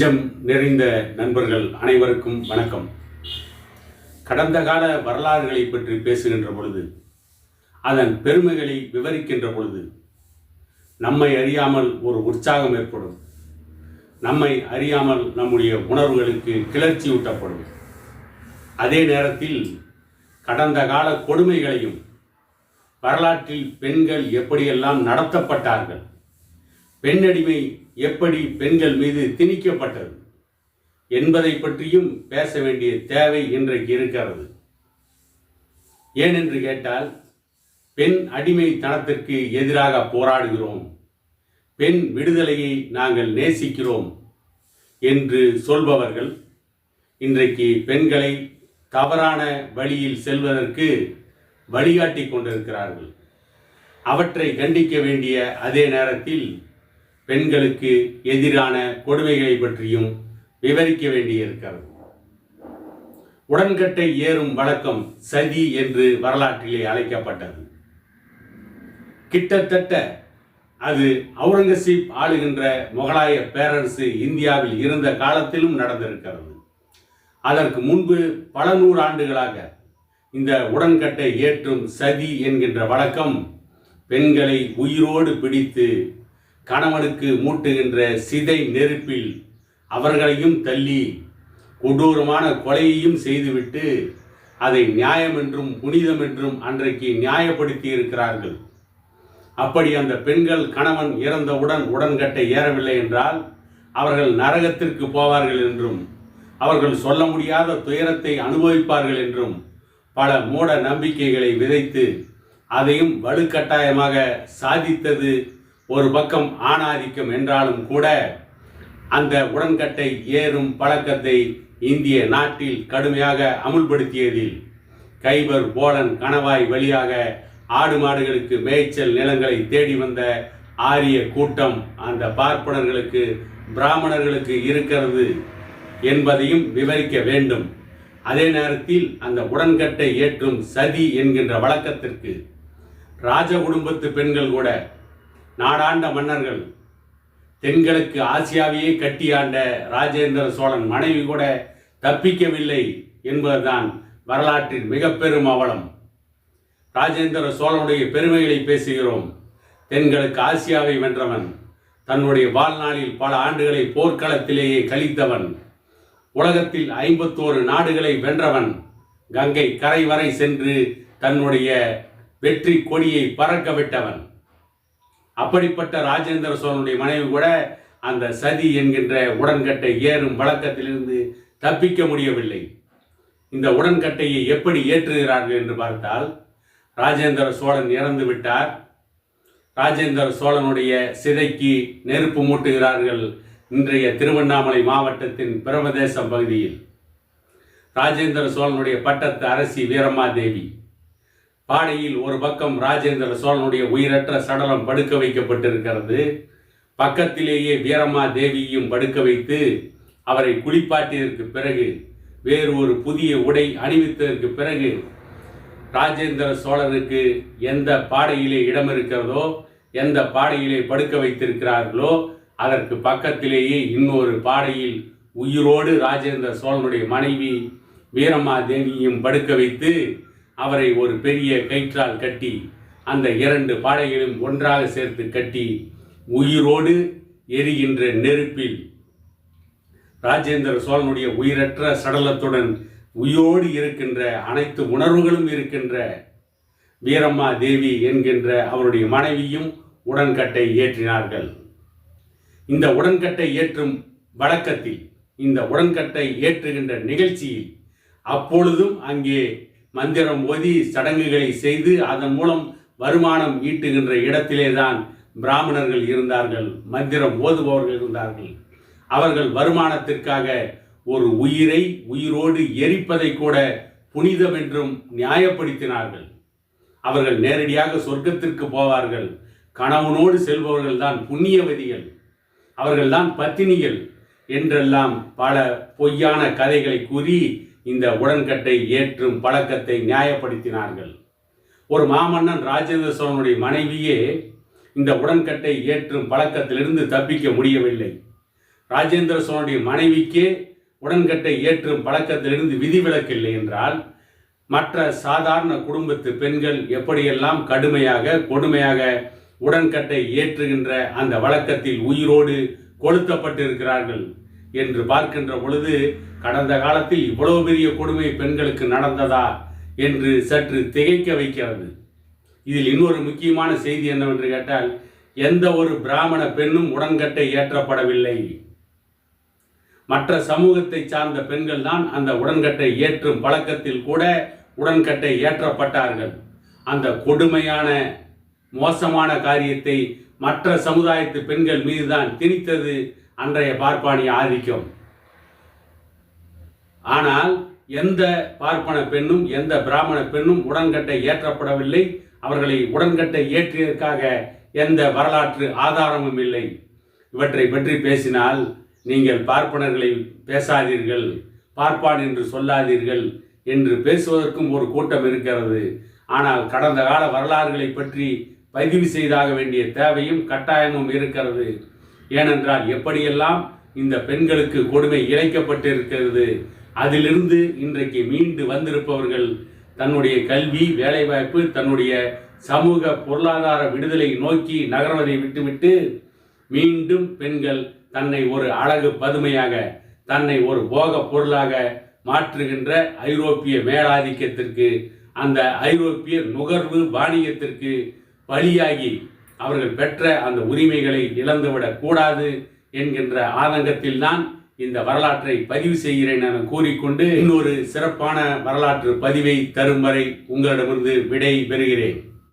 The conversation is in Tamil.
நெஞ்சம் நிறைந்த நண்பர்கள் அனைவருக்கும் வணக்கம். கடந்த கால வரலாறுகளை பற்றி பேசுகின்ற பொழுது அதன் பெருமைகளை விவரிக்கின்ற பொழுது நம்மை அறியாமல் ஒரு உற்சாகம் ஏற்படும். நம்மை அறியாமல் நம்முடைய உணர்வுகளுக்கு கிளர்ச்சி ஊட்டப்படும். அதே நேரத்தில் கடந்த கால கொடுமைகளையும் வரலாற்றில் பெண்கள் எப்படியெல்லாம் நடத்தப்பட்டார்கள் பெண்ணடிமை எப்படி பெண்கள் மீது திணிக்கப்பட்டது என்பதை பற்றியும் பேச வேண்டிய தேவை இன்றைக்கு இருக்கிறது. ஏனென்று கேட்டால் பெண் அடிமைத்தனத்திற்கு எதிராக போராடுகிறோம். பெண் விடுதலையை நாங்கள் நேசிக்கிறோம் என்று சொல்பவர்கள் இன்றைக்கு பெண்களை தவறான வழியில் செல்வதற்கு வழிகாட்டி கொண்டிருக்கிறார்கள். அவற்றை கண்டிக்க வேண்டிய அதே நேரத்தில் பெண்களுக்கு எதிரான கொடுமைகளை பற்றியும் விவரிக்க வேண்டியிருக்கிறது. உடன்கட்டை ஏறும் வழக்கம் சதி என்று வரலாற்றிலே அழைக்கப்பட்டது. கிட்டத்தட்ட அது அவுரங்கசீப் ஆளுகின்ற முகலாய பேரரசு இந்தியாவில் இருந்த காலத்திலும் நடந்திருக்கிறது. அதற்கு முன்பு பல நூறு ஆண்டுகளாக இந்த உடன்கட்டை ஏற்றும் சதி என்கின்ற வழக்கம் பெண்களை உயிரோடு பிடித்து கணவனுக்கு மூட்டுகின்ற சிதை நெருப்பில் அவர்களையும் தள்ளி கொடூரமான கொலையையும் செய்துவிட்டு அதை நியாயம் என்றும் புனிதம் என்றும் அன்றைக்கு நியாயப்படுத்தி இருக்கிறார்கள் அப்படி அந்த பெண்கள் கணவன் இறந்தவுடன் உடன்கட்டை ஏறவில்லை என்றால் அவர்கள் நரகத்திற்கு போவார்கள் என்றும் அவர்கள் சொல்ல முடியாத துயரத்தை அனுபவிப்பார்கள் என்றும் பல மூட நம்பிக்கைகளை விதைத்து அதையும் வலுக்கட்டாயமாக சாதித்தது ஒரு பக்கம் ஆணாதிக்கம் என்றாலும் கூட அந்த உடன்கட்டை ஏறும் பழக்கத்தை இந்திய நாட்டில் கடுமையாக அமுல்படுத்தியதில் கைபர் போலன் கணவாய் வழியாக ஆடு மாடுகளுக்கு மேய்ச்சல் நிலங்களை தேடி வந்த ஆரிய கூட்டம் அந்த பார்ப்பனர்களுக்கு பிராமணர்களுக்கு இருக்கிறது என்பதையும் விவரிக்க வேண்டும். அதே நேரத்தில் அந்த உடன்கட்டை ஏற்றும் சதி என்கின்ற வழக்கத்திற்கு ராஜ குடும்பத்து பெண்கள் கூட நாடாண்ட மன்னர்கள். தென்கிழக்கு ஆசியாவையே கட்டியாண்ட ராஜேந்திர சோழன் மனைவி கூட தப்பிக்கவில்லை என்பதுதான் வரலாற்றின் மிக பெரும் அவலம். ராஜேந்திர சோழனுடைய பெருமைகளை பேசுகிறோம். தென்கிழக்கு ஆசியாவை வென்றவன் தன்னுடைய வாழ்நாளில் பல ஆண்டுகளை போர்க்களத்திலேயே கழித்தவன் உலகத்தில் ஐம்பத்தோரு நாடுகளை வென்றவன் கங்கை கரை வரை சென்று தன்னுடைய வெற்றி கொடியை பறக்க விட்டவன். அப்படிப்பட்ட ராஜேந்திர சோழனுடைய மனைவி கூட அந்த சதி என்கின்ற உடன்கட்டை ஏறும் வழக்கத்திலிருந்து தப்பிக்க முடியவில்லை. இந்த உடன்கட்டையை எப்படி ஏற்றுகிறார்கள் என்று பார்த்தால் ராஜேந்திர சோழன் இறந்து விட்டார். ராஜேந்திர சோழனுடைய சிதைக்கு நெருப்பு மூட்டுகிறார்கள் இன்றைய திருவண்ணாமலை மாவட்டத்தின் பிரமதேசம் பகுதியில். ராஜேந்திர சோழனுடைய பட்டத்து அரசி வீரமாதேவி பாடையில் ஒரு பக்கம் ராஜேந்திர சோழனுடைய உயிரற்ற சடலம் படுக்க வைக்கப்பட்டிருக்கிறது. பக்கத்திலேயே வீரமா தேவியையும் படுக்க வைத்து அவரை குளிப்பாட்டியதற்கு பிறகு வேறு ஒரு புதிய உடை அணிவித்ததற்கு பிறகு ராஜேந்திர சோழனுக்கு எந்த பாடையிலே இடம் இருக்கிறதோ எந்த பாடையிலே படுக்க வைத்திருக்கிறார்களோ அதற்கு பக்கத்திலேயே இன்னொரு பாடையில் உயிரோடு ராஜேந்திர சோழனுடைய மனைவி வீரம்மா தேவியையும் படுக்க வைத்து அவரை ஒரு பெரிய கயிற்றால் கட்டி அந்த இரண்டு பாடைகளும் ஒன்றாக சேர்த்து கட்டி உயிரோடு எரிகின்ற நெருப்பில் ராஜேந்திர சோழனுடைய உயிரற்ற சடலத்துடன் உயிரோடு இருக்கின்ற அனைத்து உணர்வுகளும் இருக்கின்ற வீரம்மா தேவி என்கின்ற அவருடைய மனைவியும் உடன்கட்டை ஏற்றினார்கள். இந்த உடன்கட்டை ஏற்றும் வழக்கத்தில் இந்த உடன்கட்டை ஏற்றுகின்ற நிகழ்ச்சியில் அப்பொழுதும் அங்கே மந்திரம் ஓதி சடங்குகளை செய்து அதன் மூலம் வருமானம் ஈட்டுகின்ற இடத்திலே தான் பிராமணர்கள் இருந்தார்கள் மந்திரம் ஓதுபவர்கள் இருந்தார்கள். அவர்கள் வருமானத்திற்காக ஒரு உயிரை உயிரோடு எரிப்பதை கூட புனிதம் என்றும் நியாயப்படுத்தினார்கள். அவர்கள் நேரடியாக சொர்க்கத்திற்கு போவார்கள். கணவனோடு செல்பவர்கள் தான் புண்ணியவதிகள். அவர்கள்தான் பத்தினிகள் என்றெல்லாம் பல பொய்யான கதைகளை கூறி இந்த உடன்கட்டை ஏற்றும் பழக்கத்தை நியாயப்படுத்தினார்கள். ஒரு மாமன்னன் ராஜேந்திர சோழனுடைய மனைவியே இந்த உடன்கட்டை ஏற்றும் பழக்கத்திலிருந்து தப்பிக்க முடியவில்லை. ராஜேந்திர சோழனுடைய மனைவிக்கே உடன்கட்டை ஏற்றும் பழக்கத்திலிருந்து விதிவிலக்கில்லை என்றால் மற்ற சாதாரண குடும்பத்து பெண்கள் எப்படியெல்லாம் கடுமையாக கொடுமையாக உடன்கட்டை ஏற்றுகின்ற அந்த வழக்கத்தில் உயிரோடு கொளுத்தப்பட்டிருக்கிறார்கள்? என்று பார்க்கின்ற பொழுது கடந்த காலத்தில் இவ்வளவு பெரிய கொடுமை பெண்களுக்கு நடந்ததா? என்று சற்று திகைக்க வைக்கிறது. இதில் இன்னொரு முக்கியமான செய்தி என்னவென்று கேட்டால் எந்த ஒரு பிராமண பெண்ணும் உடன்கட்டை ஏற்றப்படவில்லை. மற்ற சமூகத்தை சார்ந்த பெண்கள் தான் அந்த உடன்கட்டை ஏற்றும் பழக்கத்தில் கூட உடன்கட்டை ஏற்றப்பட்டார்கள். அந்த கொடுமையான மோசமான காரியத்தை மற்ற சமுதாயத்து பெண்கள் மீதுதான் திணித்தது அன்றைய பார்ப்பாணி ஆதிக்கம். ஆனால் எந்த பார்ப்பன பெண்ணும் எந்த பிராமண பெண்ணும் உடன்கட்டை ஏற்றப்படவில்லை. அவர்களை உடன்கட்டை ஏற்றியதற்காக எந்த வரலாற்று ஆதாரமும் இல்லை. இவற்றை பற்றி பேசினால் நீங்கள் பார்ப்பனர்களை பேசாதீர்கள் பார்ப்பான் என்று சொல்லாதீர்கள் என்று பேசுவதற்கும் ஒரு கூட்டம் இருக்கிறது. ஆனால் கடந்த கால வரலாறுகளை பற்றி பதிவு செய்தாக வேண்டிய தேவையும் கட்டாயமும் இருக்கிறது. ஏனென்றால் எப்படியெல்லாம் இந்த பெண்களுக்கு கொடுமை இழைக்கப்பட்டிருக்கிறது அதிலிருந்து இன்றைக்கு மீண்டு வந்திருப்பவர்கள் தன்னுடைய கல்வி வேலைவாய்ப்பு தன்னுடைய சமூக பொருளாதார விடுதலை நோக்கி நகர்வதை விட்டுவிட்டு மீண்டும் பெண்கள் தன்னை ஒரு அழகு பதுமையாக தன்னை ஒரு போக பொருளாக மாற்றுகின்ற ஐரோப்பிய மேலாதிக்கத்திற்கு அந்த ஐரோப்பிய நுகர்வு வாணிகத்திற்கு பலியாகி அவர்கள் பெற்ற அந்த உரிமைகளை இழந்துவிடக் கூடாது என்கின்ற ஆதங்கத்தில் தான் இந்த வரலாற்றை பதிவு செய்கிறேன் என கூறிக்கொண்டு இன்னொரு சிறப்பான வரலாற்று பதிவை தரும் வரை உங்களிடமிருந்து விடை பெறுகிறேன்